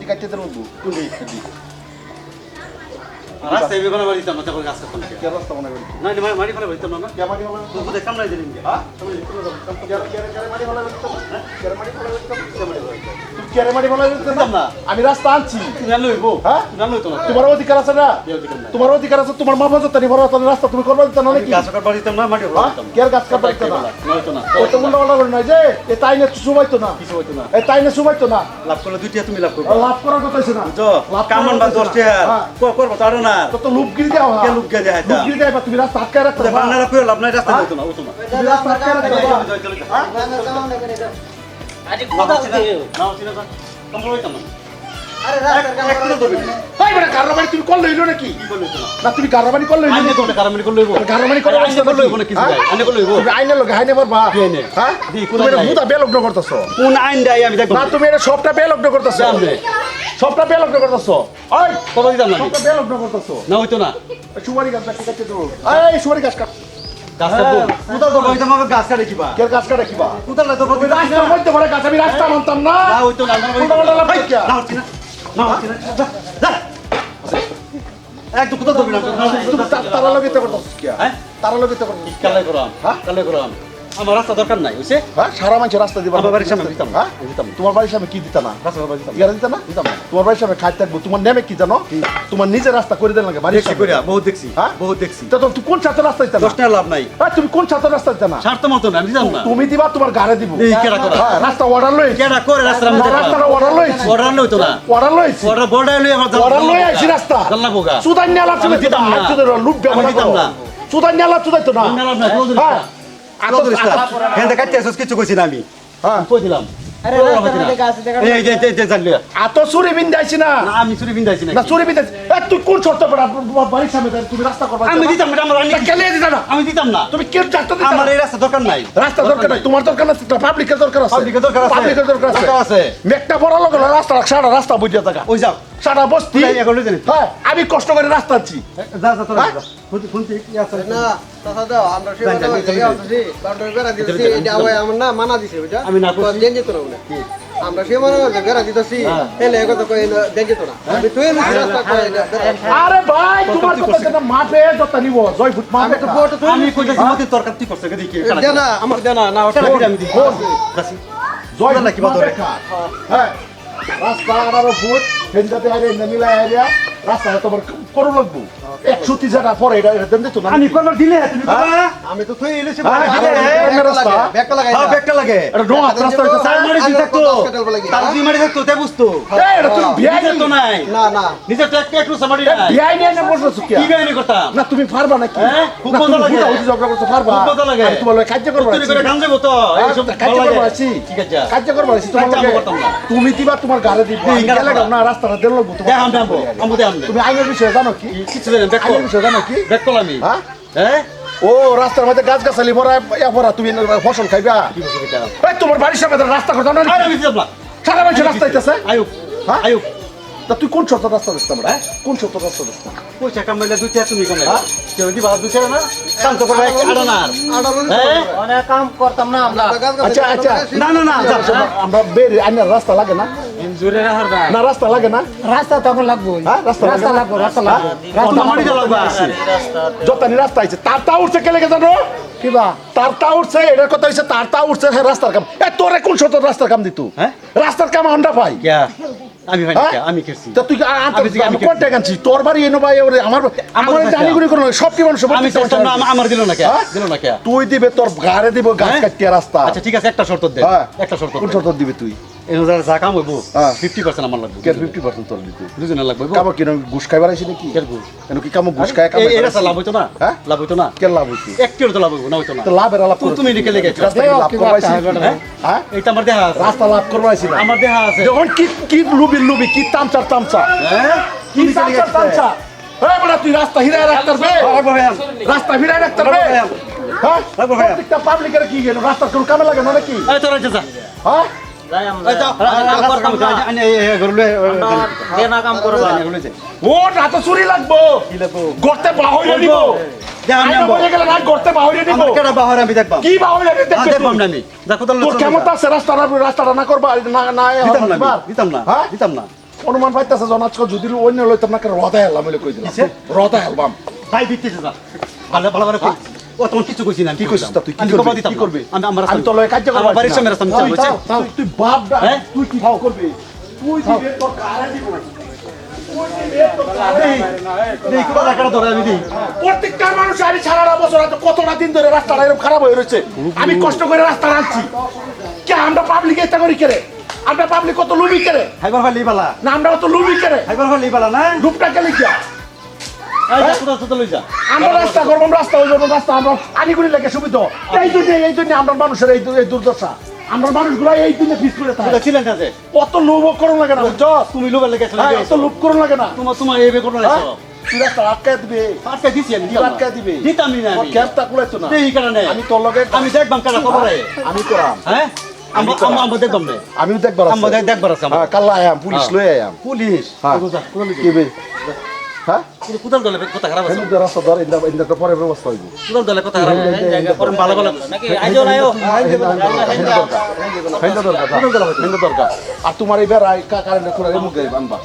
টিকাইতে দেবো রাস্তায় বেগুনা বাড়ি দিতাম না তখন গাছ কাটতাম কে রাস্তা মনে করি না না মারি ফেলে বাড়িতাম না। কে মাটি হবে তো দেখতাম না দিলেন হ্যাঁ? মাটি ফেলা কেরে মাটি ফেলা দিতাম না। আমি রাস্তা আনছি। তুমি হইবো? হ্যাঁ? তুমি না। তোমার অধিকার আছে না? কি? তোমার অধিকার আছে তোমার মা বাজার তানি বড় তাহলে রাস্তা তুমি করবা দিতে না নাকি? দিতাম না ফেলা হ্যাঁ? দিতাম। কে আর গাছ কাটবা দিতে না? না না ওই তো মুন্ডা যে? এ তাইনে সুবাইতো না। কিছু হইতো না। এ তাইনে সুবাইতো না। লাভ করলে দুইটা তুমি লাভ করবে। লাভ করার কথা না। লাভ কামান বা কথা দশ আছে না। টাকা হ্যাঁ। করব না। তো তো লুপগিরি দেওয়া কে লুক গেছে হাইতা লুপগিরি দেওয়া তুমি রাস্তা আটকায় রাখতে পারবা। বাংলারা কই লাভ নাই রাস্তা হইতো না তুমি রাস্তা রাখতে তাই মানে কারবানি তুমি করলে হইল নাকি? না তুমি কারবানি করলে হইল আইনে নাকি? কোনটা কারামানি করলে হইবো কারবানি করলে আইনে করলে হইবো না কিছু হ্যাঁ? আইনে করলে হইবো তুমি হাইনে পারবা আইনে? হ্যাঁ? তুমি এটা মুদা বেলগ্ন করতেছো? কোন আইন দেয় আমি দেখব। না তুমি এটা সবটা বেলগ্ন করতেছো। জানবে। সবটা বেলগ্ন করতেছো। ওই কত দিতাম না? সবটা বেলগ্ন করতেছো। না হইতো না। সুপারি গাছ কাটতে কাটতে এই সুপারি গাছ কাট। তো তো পড়ে রাস্তা একদম কোথাও ধরবি না। তারা লগে তো করতেছো কি হ্যাঁ? তারা লগে তো করতেছো কালে করাম হ্যাঁ? কালে করাম আমার রাস্তা দরকার নাই বুঝছে? হ্যাঁ সারা মানুষ রাস্তা দিবা আমার বাড়ির সামনে দিতাম। হ্যাঁ? দিতাম তোমার বাড়ির সামনে কি দিতা না? রাস্তা দিতাম ইয়ারা দিতা না? দিতাম তোমার বাড়ির সামনে খাইতে থাকব তোমার নেমে কি জানো? তোমার নিজের রাস্তা করে দেন লাগে বাড়ির সামনে। বহুত দেখছি হ্যাঁ? বহুত দেখছি। তো তুমি কোন ছাত্র রাস্তা দিতা না? দশ টাকা লাভ নাই। হ্যাঁ, তুমি কোন ছাত্র রাস্তা দিতা না? স্বার্থ মতো না আমি দিতাম না। তুমি দিবা তোমার গাড়ি দিব। এই কেডা করা? হ্যাঁ, রাস্তা অর্ডার লই কেডা করে রাস্তা আমি রাস্তাটা অর্ডার লইছি। অর্ডার হইতো না। অর্ডার লইছি। অর্ডার বর্ডার লই আমার অর্ডার লই আইছি রাস্তা। জানলা বোগা। সুদান আমি চলে দিতাম না। লুট আমি ব্যবহার দিতাম না। সুদান নিয়ালা চুদাই তো না জানলা হ্যাঁ কাটতে আসছ কিছু কইছি না আমি। হ্যাঁ। কই দিলাম? আত চুরি বিন্দাইছি না। না আমি চুরি বিন্দাইছি না। না চুরি বিন্দাইছি এ, তুই কোন শর্ত পড়া? বাড়ির সামনে তুমি রাস্তা করবা। আমি দিতাম না আমি কেলে দিতা না? আমি দিতাম না। তুমি দিতা আমার এই রাস্তা দরকার নাই। রাস্তা দরকার নাই। তোমার দরকার আছে পাবলিকের দরকার আছে। পাবলিকের দরকার আছে। পাবলিকের দরকার আছে। দরকার বড় লোক রাস্তা সারা রাস্তা বুঝিয়ে থাকা। ওই যাও। সারা বস্তি হ্যাঁ আমি কষ্ট করে রাস্তা আছি যা যা তোরা হ্যাঁ? বেড়া মানা আমি না আমরা সে মনে করছে বেড়া দিতেছি। হ্যাঁ। এ কথা কই দেন যেত না আমি তুই রাস্তা কই আরে ভাই তোমার কথা যেটা যত নিব জয় ভূত মাপে তো ফটো তুই আমি কইতাছি মতে তরকার তুই করছ দেখি দে না আমার দে না না ওটা আমি দিই জয় না, কিবা ধরে। হ্যাঁ। রাস্তা আর ভূত। ಹೆಂಡತಿ ಯಾರೇ ನಮಿಲ ಯಾರ್ಯಾ রাস্তা তোমার করো লাগবো। একশো তিরিশ হাজার পরে এটা এটা দেন দিত আমি কলর দিলে তুমি হ্যাঁ? আমি তো তুই ইলিশে হ্যাঁ, দিলে হ্যাঁ, ব্যাকটা রাস্তা। লাগে লাগাই হ্যাঁ ব্যাগটা লাগে। এটা ডোঙা রাস্তা হইতেছে তার দিন থাকতো। পঞ্চাশ কাটাল বলে গিয়া, তার হ্যাঁ? মারি থাকতো তে বুঝতো। এটা তুমি বিয়াই তো নাই। না না। নিজের তো একটা একটু সামারি নাই। বিয়াই নিয়ে না বসছো সুকিয়া কি গাইনি করতাম? না তুমি পারবা নাকি? হ্যাঁ? খুব মজা তুমি লাগে। হুদা হুদি ঝগড়া করছ পারবা খুব মজা লাগে। তোমার লগে কার্য করব চুরি করে গান যাব তো। এইসব কার্য ভালো করব আছি। ঠিক আছে। কার্য করব আছি তোমার। তুমি দিবা তোমার গাড়ি দিব। না রাস্তাটা দেন লাগবো আমি তুমি আইনের বিষয়ে জানো কি? কিছু জানি? ব্যাগ আইনের বিষয়ে জানো কি? আমি। হ্যাঁ? হ্যাঁ? ও রাস্তার মধ্যে গাছ গাছালি ভরা ইয়া ভরা তুমি ফসল খাইবা? তোমার বাড়ির সামনে রাস্তা করছ না সারা মানুষ রাস্তা আয়ুব হ্যাঁ? আয়ুব। তা তুই কোন শর্ত রাস্তা দিস আমরা কোন শর্ত রাস্তা দিস না পয়সা কামাইলে দুই চার তুমি কামাইলে হ্যাঁ? কেউ দুই চার না? শান্ত করে এক আড়ানার আটা হ্যাঁ? অনেক কাম করতাম না আমরা। আচ্ছা, আচ্ছা। না না না যা, যা। আমরা বের আইনের রাস্তা লাগে না। না রাস্তা লাগে না। রাস্তা তখন লাগবো। হ্যাঁ রাস্তা রাস্তা লাগবো রাস্তা লাগবো। মারি লাগবে। যতানি রাস্তা আইছে তার তা উঠছে কেলে জানো? কিবা তার তা উঠছে এটার কথা হইছে তার তা উঠছে হ্যাঁ রাস্তার কাম। এ তোরে কোন শর্ত রাস্তার কাম দিতু? হ্যাঁ? রাস্তার কাম আমরা পাই। আমি হ্যাঁ? আমি তা তুই আমি। কোন টাকা আনছি তোর বাড়ি এনো ভাই ওরে আমার আমার জানি কোনো সব কি মানুষ আমি না আমার দিল না কে? হ্যাঁ? দিল না কে? তুই দিবে তোর গাড়ে দিব গাছ হ্যাঁ? কাটিয়া রাস্তা। আচ্ছা ঠিক আছে একটা শর্ত দে। একটা শর্ত কোন শর্ত দিবে তুই? এই যারা যা কাম হইব হ্যাঁ। 50% আমার লাগবে কে ফিফটি পার্সেন্ট তোর দিতে দুজনে লাগবে কামো কি ঘুষ খাইবার আইছি নাকি? কেন ঘুষ? কেন কি কামো ঘুষ খাই কাম রাস্তা লাভ হইতো না? হ্যাঁ? লাভ হইতো না? কে লাভ হইছে? এক কিলো তো লাভ হইব না হইতো না। তো লাভের আলাপ তুমি- তুমি লিখে লিখে রাস্তা লাভ করবা হ্যাঁ? হ্যাঁ? আমার দেহা আছে। রাস্তা লাভ করবা না? আমার দেহা আছে। যখন কি কি লুবি লুবি কি তামচা তামচা। হ্যাঁ? কি তামচা তামচা? এই বড় তুই রাস্তা হিরায় রাখতে পারবে? রাস্তা হিরায় রাখতে পারবে? হ্যাঁ? প্রত্যেকটা পাবলিকের কি গেল? রাস্তা কোন কামে লাগে না নাকি? এই তোরা যা যা। হ্যাঁ? চুরি লাগবো। বাহরে দিব। অনুমান পাইতেছে জন যদি অন্য লইতাম না রদা হেলাম কই দিলাম? রদা হেলবাম। ভাই দিতেছে যা। ভালো ভালো ভালো কই। ও তখন কিছু কইছি না আমি কি। কইছিস তুই? কি করবি? কি করবি? আমি আমার আমি তো লয় কাজ করব আমার বাড়ির সামনে রাস্তা আমি তুই বাপ হ্যাঁ? তুই কি করবি তুই দিবে তোর কারে দিব আমি প্রত্যেকটা মানুষ আমি সারাটা বছর কতটা দিন ধরে রাস্তাটা এরকম খারাপ হয়ে রয়েছে আমি কষ্ট করে রাস্তা রাখছি কে আমরা পাবলিক এটা করি কেরে আমরা পাবলিক কত লুবি বালা। না আমরা কত লুবি বালা না? লুপটা কেলে কি আমরা রাস্তা করব রাস্তা ওই জন্য রাস্তা আমরা আনিগুলি লেগে সুবিধা। এই জন্য এই জন্য আমরা মানুষের এই এই দুর্দশা। আমরা মানুষগুলো এই জন্য পিস করে থাকে ছিলেন না যে? কত লোভ করুন লাগে না। বুঝছ তুমি লোকের লেগে আসলে হ্যাঁ গেছো। এত লোভ করুন লাগে না। তোমার তোমার এই বেগুন হ্যাঁ? লাইছো তুই রাস্তা আটকায় দিবে। আটকে আমি লগে দেখবাম কারা খবর। আমি করাম হ্যাঁ? আমি দেখবার আছে। দেখবার আছে হ্যাঁ কাল্লা আয়াম পুলিশ হ্যাঁ। লই আয়াম পুলিশ? হ্যাঁ। কোথাও কোথাও লই কি বে হ্যাঁ কোথাও দলে কথা খারাপ আছে হেনু রাস্তা ধর ইন্দা ইন্দা তো পরে ব্যবস্থা হইব কোথাও দলে কথা খারাপ জায়গা পরে ভালো ভালো নাকি আইজো নাইও হেন্দা দরকার আর তোমার এই বেড়াই কারেন্টের খুঁড়া গাইব আনবা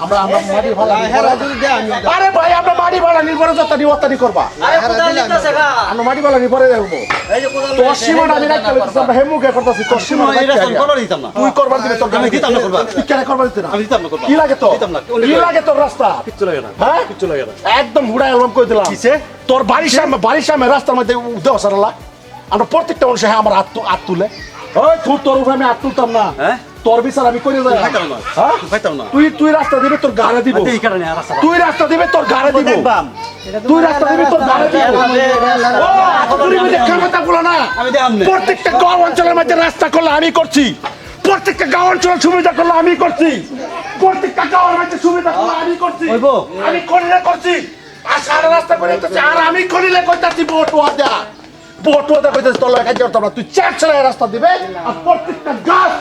আমরা আমরা মাটি ভাড়া হেরা যদি দেয় আমি এটা- আরে ভাই আমরা মাটি ভাড়া নির্ভর যত্তানি অত্তানি করবা। আরে কোদাল নিতেছে গা। আমরা মাটি ভাড়া নির্ভরে দেখব এই যে কোদাল তোর সীমাটা আমি রাখতে পারতেছি আমরা হেমুকে করতেছি তোর তুমি সীমাটা এই রাস্তা করো দিতাম না। তুই করবার দিবে তোর আমি দিতাম না করবা। তুই কেন করবার দিতে না? আমি দিতাম না করবা কি লাগে তো দিতাম না। কি লাগে তোর রাস্তা? কিচ্ছু লাগে না। হ্যাঁ? কিচ্ছু লাগে না। একদম দিলাম। কিসে? তোর বাড়ির সামনে বাড়ির সামনে রাস্তার মধ্যে দেওয়া সারালা আমরা প্রত্যেকটা মানুষ হ্যাঁ আমার হাত হাত তুলে। ওই তুই তোর উপরে আমি হাত তুলতাম না। হ্যাঁ? তোর বিচার আমি করে যাই। হ্যাঁ? তুই তুই রাস্তা দিবে তোর গাড়ে দিব। এই কারণে তুই রাস্তা দিবে তোর গাড়ে দিব। দেখবাম তুই রাস্তা দিবি তোর গাড়ে দিব। ক্ষমতা না। আমি দেখাম না প্রত্যেকটা গাঁও অঞ্চলের মধ্যে রাস্তা করলে আমি করছি। প্রত্যেকটা গাঁও অঞ্চলের সুবিধা করলে আমি করছি। প্রত্যেকটা গাঁওয়ের মধ্যে সুবিধা করলে আমি করছি। আমি করিলে করছি। আর সারা রাস্তা করে আর আমি করিলে কইতাছি ভোট ওয়া দেয়া ভোট ওয়া দেয়া তোর করতাম না। তুই চার ছেলে রাস্তা দিবে। আর প্রত্যেকটা গাছ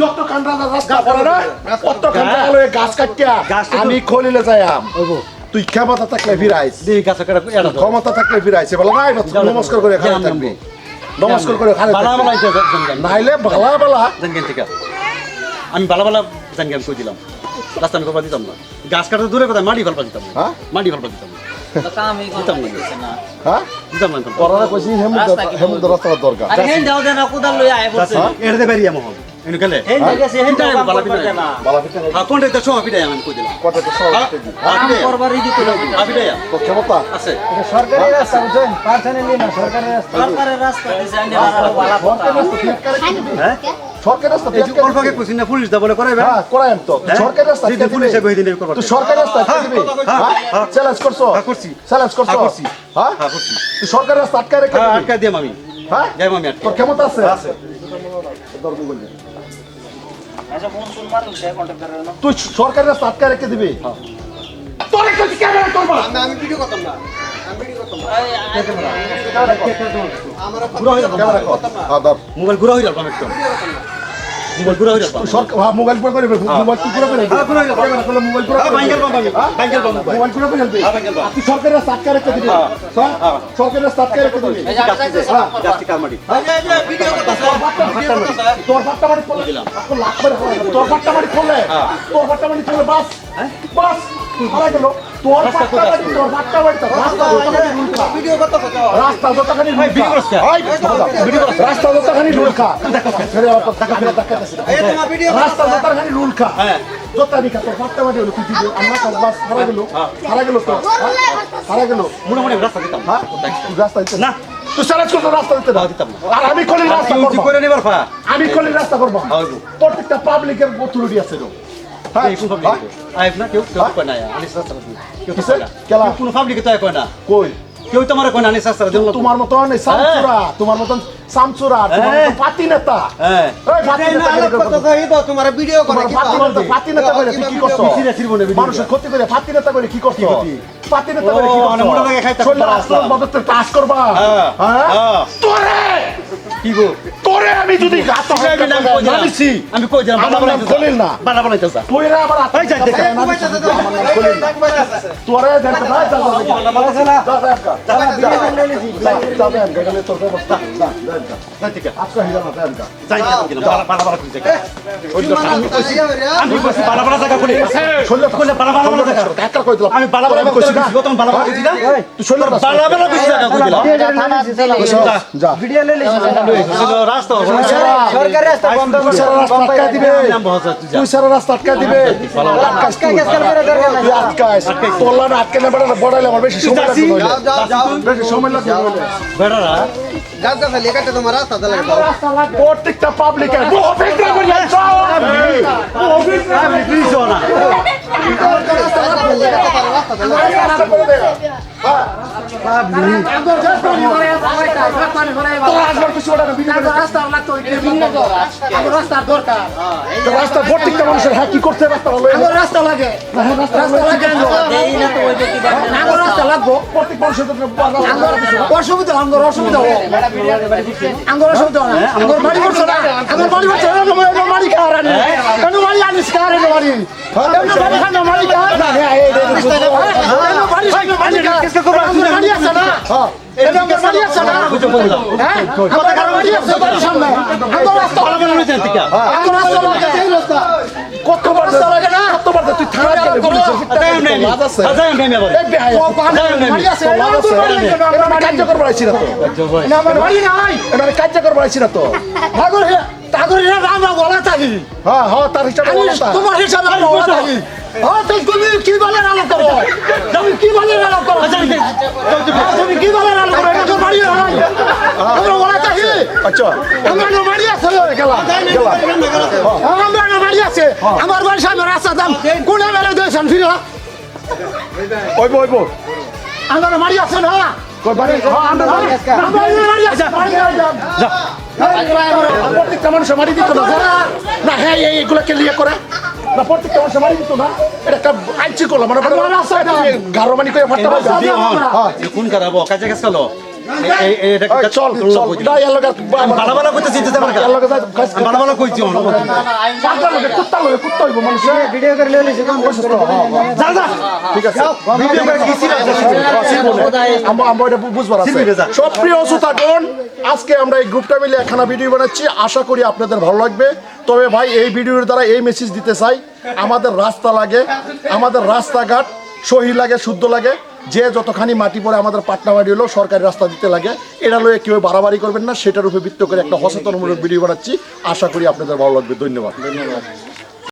যত কান্ডা রাস্তা করে না কত কান্ডা হলো গাছ কাটিয়া গাছ আমি খলিলে যাইয়াম তুই ক্ষমতা থাকলে ফিরাইস। ক্ষমতা থাকলে ফিরাইছে বলে নাই নমস্কার করে খারাপ থাকবি। নমস্কার করে বালা নাইলে বালা বালা। জানগান থেকে। আমি বালা বালা জানগান কই দিলাম? রাস্তা আমি দিতাম না। গাছ কাটা দূরে কথা মাটি ফেলবা দিতাম না। হ্যাঁ? মাটি ফেলবা দিতাম না। না। না। হ্যাঁ? না দরকার। এনু গেলে হেন বালা না বালা হ্যাঁ কোন রে তো সব আমি কই দিলাম কত তো সব হ্যাঁ? করবার তো ক্ষমতা? আছে। সরকারি রাস্তা বুঝছেন? পার্সোনালি না সরকারি রাস্তা। সরকারের রাস্তা ডিজাইন দেওয়া বালা কথা সরকার রাস্তা ঠিক করে কি দিবি? হ্যাঁ? সরকার রাস্তা এই ঠিক যে করে অল্প আগে দিবি। কইছি না পুলিশ দা বলে করাইবে হ্যাঁ করাইম তো। হ্যাঁ? সরকার রাস্তা যদি পুলিশে পুলিশে কই দিনে করবা। তুই সরকার রাস্তা ঠিক দিবি। হ্যাঁ, হ্যাঁ? হ্যাঁ। চ্যালেঞ্জ করছ? হ্যাঁ, করছি। চ্যালেঞ্জ করছ? হ্যাঁ, করছি। হ্যাঁ? হ্যাঁ করছি। তুই সরকার রাস্তা আটকায় রেখে হ্যাঁ দিবি। আমি। হ্যাঁ? যাইম আমি আটকা তোর ক্ষমতা আছে? আছে। তুই সরকারের রাস্তা আটকায় রেখে দিবি? তোর একটা ক্যামেরা করবা আমি আমি ভিডিও করতাম না। ঘুরা হ্যাঁ ধর। মোবাইল ঘুরা হয়ে যাব একদম মোবাইল ঘুরা হইরা সরকার হ্যাঁ মোবাইল পুরো করে ফেলবি। মোবাইল পুরো করে হ্যাঁ, পুরো করে করলে মোবাইল পুরো হ্যাঁ করে ফেলবি। পাম আমি হ্যাঁ? বাইঙ্গেল পাম মোবাইল পুরো করে হ্যাঁ, বাইঙ্গেল পাম। আর তুই সরকার রাস্তা আটকায় রেখে দিবি। হ্যাঁ। হ্যাঁ? সরকার রাস্তা আটকায় রেখে দিবি। জাস্টি কালমাটি ভিডিও তোর বাট্টা তোর বাট্টা বাড়ি খুললে এখন লাখ করে তোর বাট্টা বাড়ি খুললে তোর বাট্টা বাড়ি খুললে বাস বাস গেল তোর রাস্তা যতখানি রুলকা রাস্তা যতখানি ভিডিও করছ কে? রুলকা রাস্তা যতখানি রুলকা ফেরে অত টাকা ফেরে টাকা এই তোমার ভিডিও রাস্তা যতখানি রুলকা হ্যাঁ। যতখানি তোর বাট্টা বাড়ি হলো তুই দিবি আমরা কাজ বাস হারা গেল হারা গেল তো হারা গেল রাস্তা দিতাম হ্যাঁ রাস্তা দিতে না তুই চ্যালেঞ্জ করতো রাস্তা দিতে দিতাম আর আমি কলি রাস্তা করব আমি কলি রাস্তা করব প্রত্যেকটা পাবলিকের অথরিটি আছে আইব না কেউ কেউ কয় না আনিস রাস্তা কেউ তো কেলা? কোন পাবলিক তো কয় না কই কেউ তো আমার কয় না আনিস রাস্তা দিল তোমার মতন সামচুরা তোমার মতন সামচুরা তোমার। মতন পাতি নেতা হ্যাঁ ওই পাতি নেতা করে কি করছ? তোমার ভিডিও করে তোমার পাতি নেতা পাতি নেতা করে কি করছ সিরে সিরে বনে ভিডিও মানুষের ক্ষতি করে পাতি নেতা করে কি করছ পাতি নেতা করে কি ও, মানে মোটা লাগে খাইতে শরীরে আসল মদতের কাজ করবা হ্যাঁ, হ্যাঁ হ্যাঁ। তোরে কি গো তোরে আমি যদি হাত আমি কই দিলাম, আমি কই দিলাম আমার নাম খলিল না। বালা বানাইতে যা তুই আবার এই যা, দেখ। তোরে দেখতে ভাই যা যা, যা যা যা যা যা যা গেলে তোর ব্যবস্থা যা যা যা যাই থেকে আজকে হিলা না যা যাই থেকে বালা বালা বালা জায়গা আমি কইছি বালা বালা জায়গা কই শুনলে কইলে বালা বালা বালা জায়গা একটা কই দিলাম আমি বালা বালা কইছি না গতম বালা বালা কইছি না তুই শুনলে না বালা বালা কইছি জায়গা কই দিলাম যা ভিডিও লে লিছি ছিল রাস্তা সরকারি রাস্তা বন্ধ রাস্তা আটকা দিবে। নাম বহস তুই সারা রাস্তা আটকা দিবে। আটকাস লাইনে আটকে না বেড়া বড়াইলে আমার বেশি সময় লাগবে। বেশি সময় লাগবে। বেড়ারা। প্রত্যেকটা করি দিছো না। রাস্তা প্রত্যেকটা মানুষের কি করছে রাস্তা রাস্তা লাগে রাস্তা লাগবো প্রত্যেক মানুষের অসুবিধা আমার অসুবিধা অসুবিধা বাড়ি করছ বাড়ি করছ বাড়ি কার আনি বাড়ি আনিস কার বাড়ি কেন বাড়ি আছে না আমার বাড়ি হ্যাঁ লাগে লাগে তুই থানা কার্যকর বাড়াইছি না তো কার্যকর বাড়াইছি না তো ঠাকুর ঠাকুর আমরা বলা থাকি। হ্যাঁ হ্যাঁ তার হিসাবে। তোমার হিসাবে আমি বলা থাকি। হ্যাঁ তো তুমি কি বলে আলাপ করো? তুমি কি বলে আলাপ করো? হ্যাঁ, তুমি কি বলে আলাপ করো? এটা তো বাড়ি নাই। আমরা বলা থাকি। আচ্ছা। আমরা না বাড়ি আছে গেলাম গেলাম হ্যাঁ, আমরা না বাড়ি আছে। আমার বাড়ি সামনে রাস্তা দাম কোনে বেলে দিয়েছেন ফিরে ওইব ওইব আমার বাড়ি আছে না? হ্যাঁ আমরা বাড়ি আছে। প্রত্যেকটা মানুষের মারি দিত না না হ্যাঁ এই এগুলোকে লিয়ে করে না প্রত্যেকটা মানুষের মারি দিত না এটা একটা আইচি করল মানে গারো মানি করে ফাটতে পারবে হ্যাঁ কোন কারাবো কাজে কাজ করল এই এই এটা এই, চল চল না এর লগে বালা বালা করতেছি তো আমার এর লগে যাই কাজ কর বালা বালা কইছি অন পাগলা লগে কুত্তা লগে কুত্তা হইব মানুষ। ভিডিও করে লে লিছি কোন যা যা। ঠিক আছে। ভিডিও করে কিছি না আমরা আমরা এটা বুঝবার আছে। সব প্রিয় শ্রোতাগণ আজকে আমরা এই গ্রুপটা মিলে একখানা ভিডিও বানাচ্ছি। আশা করি আপনাদের ভালো লাগবে। তবে ভাই এই ভিডিওর দ্বারা এই মেসেজ দিতে চাই। আমাদের রাস্তা লাগে আমাদের রাস্তাঘাট সহি লাগে শুদ্ধ লাগে। যে যতখানি মাটি পড়ে আমাদের পাটনা বাড়ি হলো, সরকারি রাস্তা দিতে লাগে, এটা লয়ে কেউ বাড়াবাড়ি করবেন না, সেটার উপরে ভিত্তি করে একটা সচেতনমূলক ভিডিও বানাচ্ছি। আশা করি আপনাদের ভালো লাগবে। ধন্যবাদ। ধন্যবাদ।